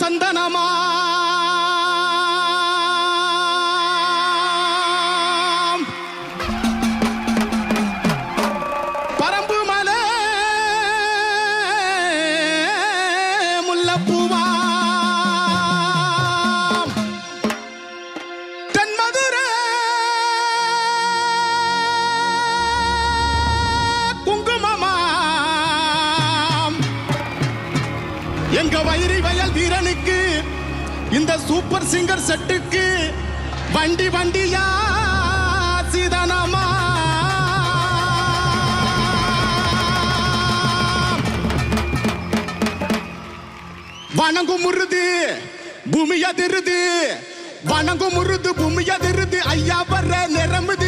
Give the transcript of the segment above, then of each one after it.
சந்தனமா எங்க வயிறு வயல் வீரனுக்கு இந்த சூப்பர் சிங்கர் செட்டுக்கு வண்டி வண்டியா சிதனமா? வணங்கும் முருது பூமி அதிருது. வணங்கும் முருது பூமி அதிருது. ஐயா வர்ற நிரம்புது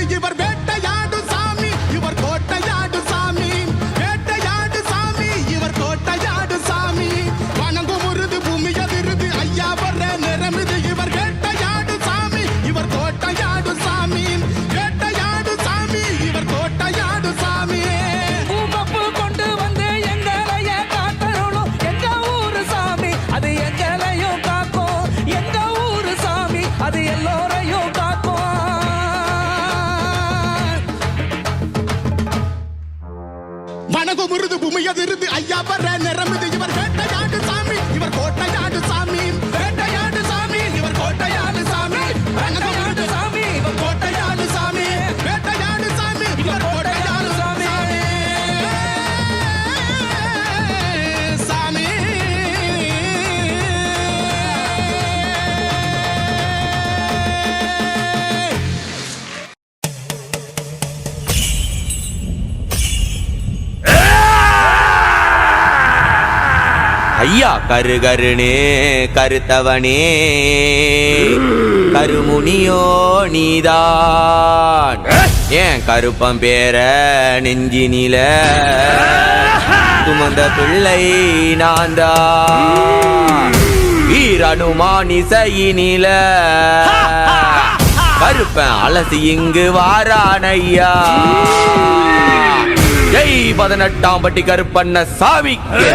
வணங்கும் முருது பூமியதிருது ஐயா வர நிரம்புது இவர் வேட்டையாடு ஐயா கரு கருணே கருத்தவனே. கருமுனியோ நீதான். ஏன் கருப்பம் பேர நெஞ்சினில? சுமந்த பிள்ளை நாந்தா தான் வீரனுமான் கருப்பன் அலசி இங்கு வாரானையா. ஜெய் பதினெட்டாம் பட்டி கருப்பண்ண சாமிக்கு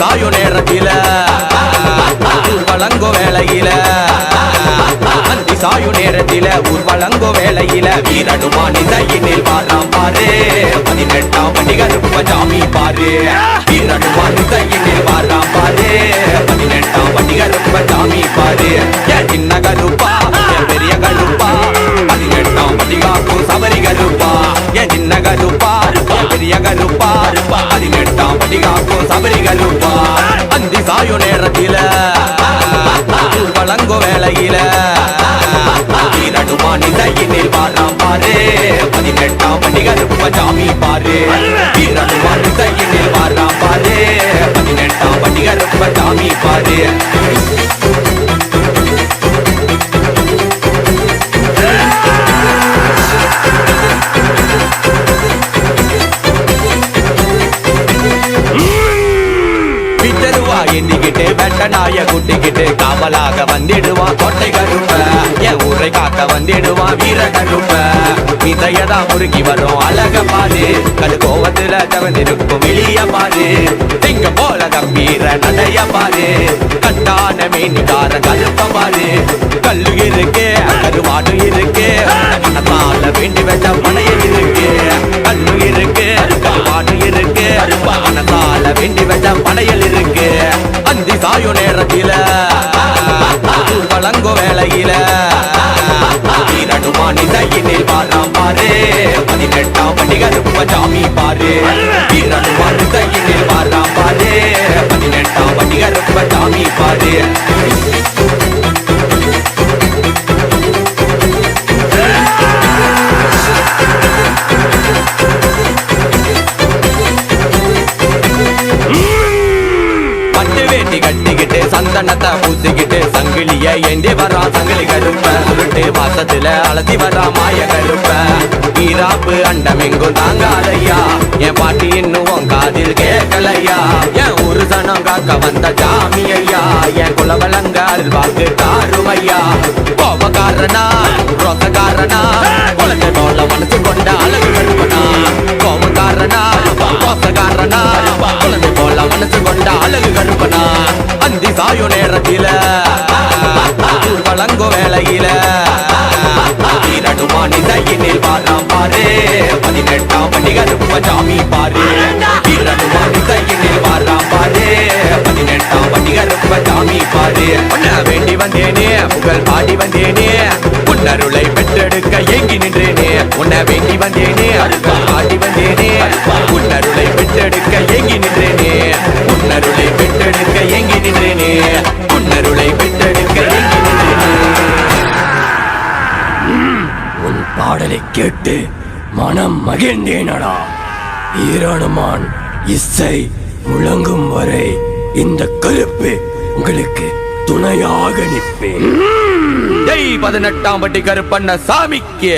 சாயு நேரத்தில வழங்கோ வேளையில. சாயு நேரத்தில ஊர் வேலையில வேளையில வீரனுமான் வாராம் பாரு. பதினெட்டாம் படி கருப்ப சாமி பாரு. வீரனுமான் இசையினில் வாராம் பாரு. பதினெட்டாம் படி கருப்ப சாமி பாரு. சின்ன கருப்பா பெரிய கருப்பா. பதினெட்டாம் படி காக்கும் சபரி கருப்பா. என் சின்ன கருப்பா பெரிய கருப்பா. பதினெட்டாம் படி காக்கும் சபரி கருப்பா. அந்தி சாயு நேரத்தில வழங்கோ வேளையில வீரனுமான் இசையினில் வாராம் பாரு. பதினெட்டாம் படி கருப்ப சாமி பாரு. வீரனுமான் இசையினில் வாராம் பாரு. பதினெட்டாம் படி கருப்ப சாமி பாரு. எண்ணிக்கிட்டு வெட்ட நாய குட்டிக்கிட்டு காவலாக வந்திடுவா கொட்டை கருப்ப. என் ஊரை காக்க வந்திடுவா வீர கருப்ப. இதையதா முறுக்கி வரும் அழக பாரு. கடு கோவத்துல தவந்திருக்கும் வெளிய பாரு. திங்க போல கம்பீர நடைய பாரு. கட்டான மீனிக்கார கருப்ப பாரு. கல்லு இருக்கு கருவாடு இருக்கு. மனத்தால வேண்டி வெட்ட மனையில் வீரனுமான் இசையினில் வாராம் பாரு. பதினெட்டாம் படி கருப்ப சாமி பாரு. வீரனுமான் இசையினில் வாராம் பாரு. பதினெட்டாம் படி கருப்ப சாமி பாரு. வேட்டி கட்டிக்கிட்டு சந்தனத்தை பூசிக்கிட்டு வரா சங்கிலி கருப்ப சுருட்டு பாசத்துல அலசி வரா மாய கருப்ப ஈராப்பு அண்டம் எங்கும் தாங்காதையா என் பாட்டி இன்னும் உன் காதில் கேட்கலையா. என் ஒரு சனம் காக்க வந்த ஜாமி ஐயா என் குலவலங்கால் வாக்கு தாருமையா. கோபக்காரனா இரண்டுமானி வாழாம் பாரு. பதினெட்டாம் படி கருப்ப சாமி பாரு இரண்டுமானி தையினில் வாராம் பாரு. பதினெட்டாம் படி கருப்ப சாமி பாரு. உன்ன வேண்டி வந்தேனே புகழ் பாடி வந்தேனே. உன்னருளை பெற்றெடுக்க ஏங்கி நின்றேனே. உன்ன வேண்டி வந்தேனே புகழ் பாடலை கேட்டு மனம் மகிழ்ந்தேனடா. ஈரானுமான் இசை முழங்கும் வரை இந்த கருப்பு உங்களுக்கு துணையாக நிற்பேன். பதினெட்டாம் பட்டி கருப்பண்ண சாமிக்கு.